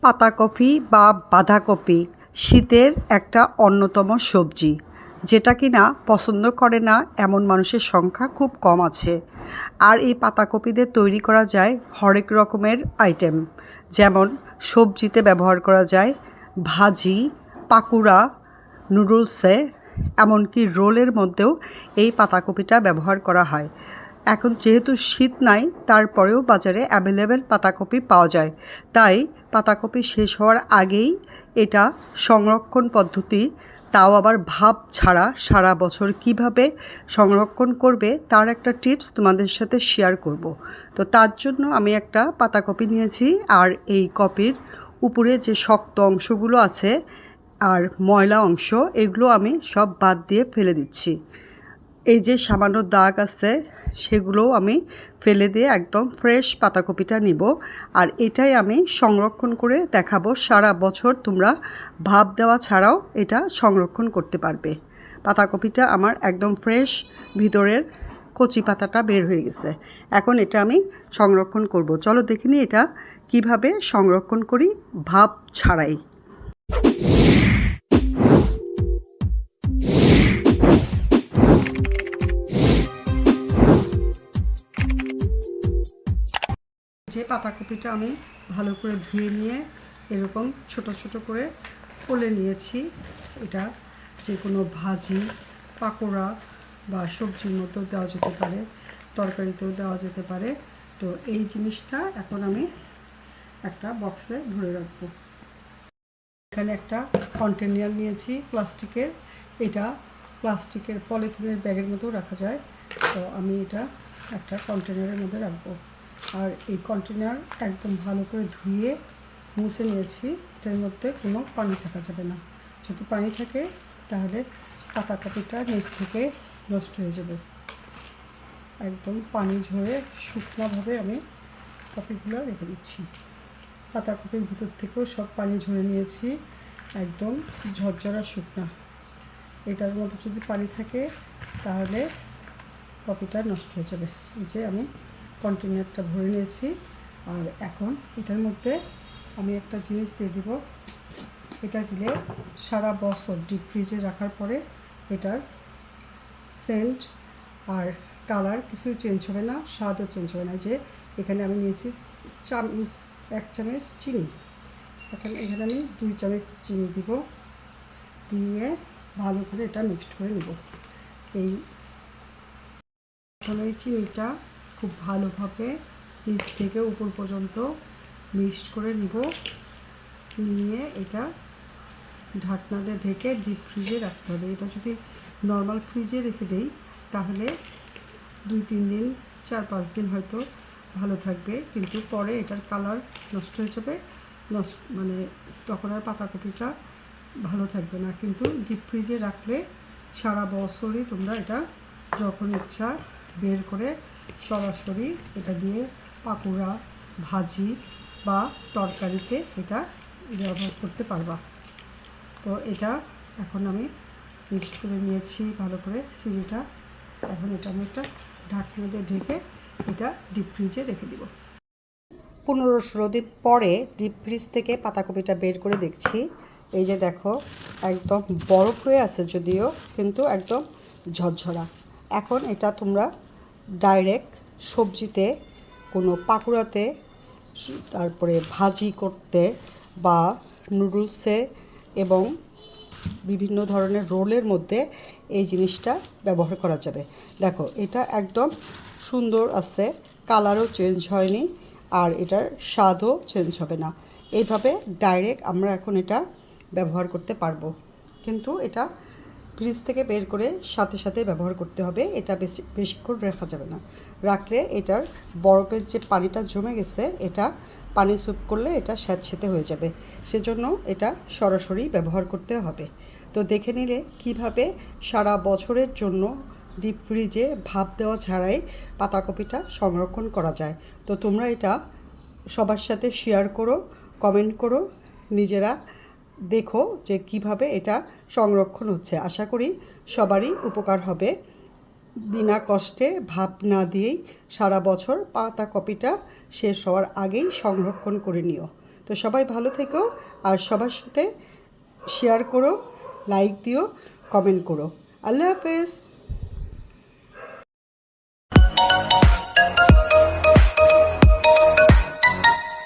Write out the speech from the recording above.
পাতাকপি বা বাঁধাকপি শীতের একটা অন্যতম সবজি। যেটা কি না পছন্দ করে না, এমন মানুষের সংখ্যা খুব কম আছে। আর এই পাতাকপি দিয়ে তৈরি করা যায় হরেক রকমের আইটেম। যেমন সবজিতে ব্যবহার করা যায় ভাজি, পাকুড়া, নুডলসে, এমনকি রোলের মধ্যেও এই পাতাকপিটা ব্যবহার করা হয়। এখন যেহেতু শীত নাই, তারপরেও বাজারে অ্যাভেলেবেল পাতাকপি পাওয়া যায়। তাই পাতাকপি শেষ হওয়ার আগেই এটা সংরক্ষণ পদ্ধতি, তাও আবার ভাব ছাড়া সারা বছর কীভাবে সংরক্ষণ করবে তার একটা টিপস তোমাদের সাথে শেয়ার করব। তো তার জন্য আমি একটা পাতাকপি নিয়েছি, আর এই কপির উপরে যে শক্ত অংশগুলো আছে আর ময়লা অংশ, এগুলো আমি সব বাদ দিয়ে ফেলে দিচ্ছি। এই যে সামান্য দাগ আছে সেগুলোও আমি ফেলে দিয়ে একদম ফ্রেশ পাতাকপিটা নিব। আর এটাই আমি সংরক্ষণ করে দেখাবো, সারা বছর তোমরা ভাব দেওয়া ছাড়াও এটা সংরক্ষণ করতে পারবে। পাতাকপিটা আমার একদম ফ্রেশ ভিতরের কচি পাতাটা বের হয়ে গেছে। এখন এটা আমি সংরক্ষণ করব। চলো দেখিনি এটা কীভাবে সংরক্ষণ করি ভাব ছাড়াই। যে পাতাকপিটা আমি ভালো করে ধুয়ে নিয়ে এরকম ছোট ছোট করে ফলে নিয়েছি। এটা যে কোনো ভাজি, পাকোড়া বা সবজির মতো দেওয়া যেতে পারে, তরকারিতেও দেওয়া যেতে পারে। তো এই জিনিসটা এখন আমি একটা বক্সে ভরে রাখব। এখানে একটা কন্টেনার নিয়েছি প্লাস্টিকের। এটা প্লাস্টিকের পলিথিনের ব্যাগের মতো রাখা যায়। তো আমি এটা একটা কন্টেনারের মধ্যে রাখব। আর এই কন্টেনার একদম ভালো করে ধুয়ে মুছে নিয়েছি। এটার মধ্যে কোনো পানি থাকা যাবে না। যদি পানি থাকে, তাহলে পাতাকপিটা নিচ থেকে নষ্ট হয়ে যাবে। একদম পানি ঝরে শুকনোভাবে আমি কপিগুলো রেখে দিচ্ছি। পাতাকপির ভিতর থেকেও সব পানি ঝরে নিয়েছি। একদম ঝরঝরা শুকনা। এটার মধ্যে যদি পানি থাকে, তাহলে কপিটা নষ্ট হয়ে যাবে। এই যে আমি কন্টেনারটা ভরে নিয়েছি। আর এখন এটার মধ্যে আমি একটা জিনিস দিয়ে দিব। এটা দিলে সারা বছর ডিপ ফ্রিজে রাখার পরে এটার সেন্ট আর কালার কিছুই চেঞ্জ হবে না, স্বাদও চেঞ্জ হবে না। যে এখানে আমি নিয়েছি চামচ, এক চামচ চিনি। এখানে এখানে আমি দুই চামচ চিনি দিব। দিয়ে ভালো করে এটা মিক্সড করে নেব। এই এই চিনিটা খুব ভালোভাবে নিচ থেকে উপর পর্যন্ত মিক্সড করে নিব। নিয়ে এটা ঢাকনা দিয়ে ঢেকে ডিপ ফ্রিজে রাখতে হবে। এটা যদি নর্মাল ফ্রিজে রেখে দেই, তাহলে দুই, তিন দিন, চার, পাঁচ দিন হয়তো ভালো থাকবে। কিন্তু পরে এটার কালার নষ্ট হয়ে যাবে। নষ্ট মানে তখন আর পাতাকপিটা ভালো থাকবে না। কিন্তু ডিপ ফ্রিজে রাখলে সারা বছরই তোমরা এটা যখন ইচ্ছা বের করে সরাসরি এটা দিয়ে পাকোড়া, ভাজি বা তরকারিতে এটা ব্যবহার করতে পারবা। তো এটা এখন আমি মিক্সড করে নিয়েছি ভালো করে চিনিটা এখন এটা আমি একটা ঢাকনা দিয়ে ঢেকে এটা ডিপ ফ্রিজে রেখে দিব। পনেরো ষোলো দিন পরে ডিপ ফ্রিজ থেকে পাতাকপিটা বের করে দেখছি। এই যে দেখো, একদম বরফ হয়ে আছে যদিও, কিন্তু একদম ঝরঝরা। এখন এটা তোমরা ডাইরেক্ট সবজিতে, কোনো পাকুড়াতে, তারপরে ভাজি করতে বা নুডলসে এবং বিভিন্ন ধরনের রোলের মধ্যে এই জিনিসটা ব্যবহার করা যাবে। দেখো, এটা একদম সুন্দর আছে, কালারও চেঞ্জ হয়নি আর এটার স্বাদও চেঞ্জ হবে না। এইভাবে ডাইরেক্ট আমরা এখন এটা ব্যবহার করতে পারব। কিন্তু এটা ফ্রিজ থেকে বের করে সাথে সাথে ব্যবহার করতে হবে। এটা বেশি বেশিক্ষণ রাখা যাবে না। রাখলে এটার বরফের যে পানিটা জমে গেছে, এটা পানি স্যুপ করলে এটা স্যাঁতসেতে হয়ে যাবে। সেজন্য এটা সরাসরি ব্যবহার করতে হবে। তো দেখে নিলে কীভাবে সারা বছরের জন্য ডিপ ফ্রিজে ভাপ দেওয়া ছাড়াই পাতাকপিটা সংরক্ষণ করা যায়। তো তোমরা এটা সবার সাথে শেয়ার করো, কমেন্ট করো, নিজেরা দেখো যে কীভাবে এটা সংরক্ষণ হচ্ছে। আশা করি সবারই উপকার হবে। বিনা কষ্টে ভাপ না দিয়েই সারা বছর পাতা কপিটা শেষ হওয়ার আগেই সংরক্ষণ করে নিও। তো সবাই ভালো থেকো আর সবার সাথে শেয়ার করো লাইক দিও কমেন্ট করো। আল্লাহ হাফেজ।